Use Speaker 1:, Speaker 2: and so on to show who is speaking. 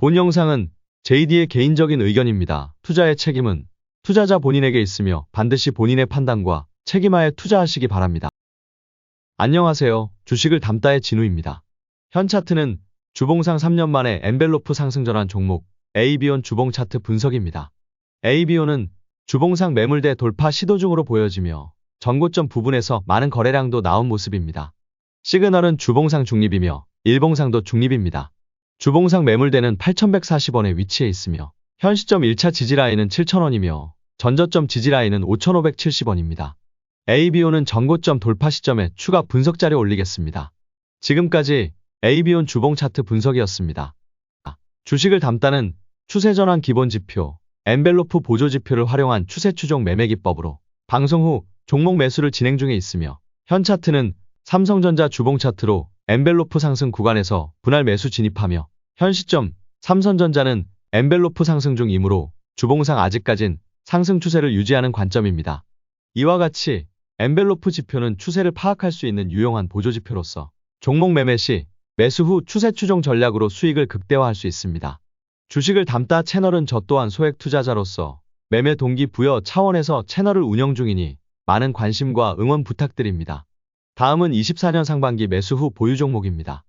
Speaker 1: 본 영상은 JD의 개인적인 의견입니다. 투자의 책임은 투자자 본인에게 있으며 반드시 본인의 판단과 책임하에 투자하시기 바랍니다. 안녕하세요. 주식을 담다의 진우입니다. 현 차트는 주봉상 3년 만에 엔벨로프 상승 전환 종목 AB온 주봉 차트 분석입니다. ABO는 주봉상 매물대 돌파 시도 중으로 보여지며 전고점 부분에서 많은 거래량도 나온 모습입니다. 시그널은 주봉상 중립이며 일봉상도 중립입니다. 주봉상 매물대는 8,140원에 위치해 있으며 현 시점 1차 지지라인은 7,000원이며 전저점 지지라인은 5,570원입니다. ABO는 전고점 돌파 시점에 추가 분석 자료 올리겠습니다. 지금까지 ABON 주봉 차트 분석이었습니다. 주식을 담다는 추세 전환 기본 지표, 엔벨로프 보조 지표를 활용한 추세 추종 매매 기법으로 방송 후 종목 매수를 진행 중에 있으며 현 차트는 삼성전자 주봉 차트로 엔벨로프 상승 구간에서 분할 매수 진입하며 현 시점 삼성전자는 엔벨로프 상승 중이므로 주봉상 아직까진 상승 추세를 유지하는 관점입니다. 이와 같이 엔벨로프 지표는 추세를 파악할 수 있는 유용한 보조 지표로서 종목 매매 시 매수 후 추세 추종 전략으로 수익을 극대화할 수 있습니다. 주식을 담다 채널은 저 또한 소액 투자자로서 매매 동기 부여 차원에서 채널을 운영 중이니 많은 관심과 응원 부탁드립니다. 다음은 24년 상반기 매수 후 보유 종목입니다.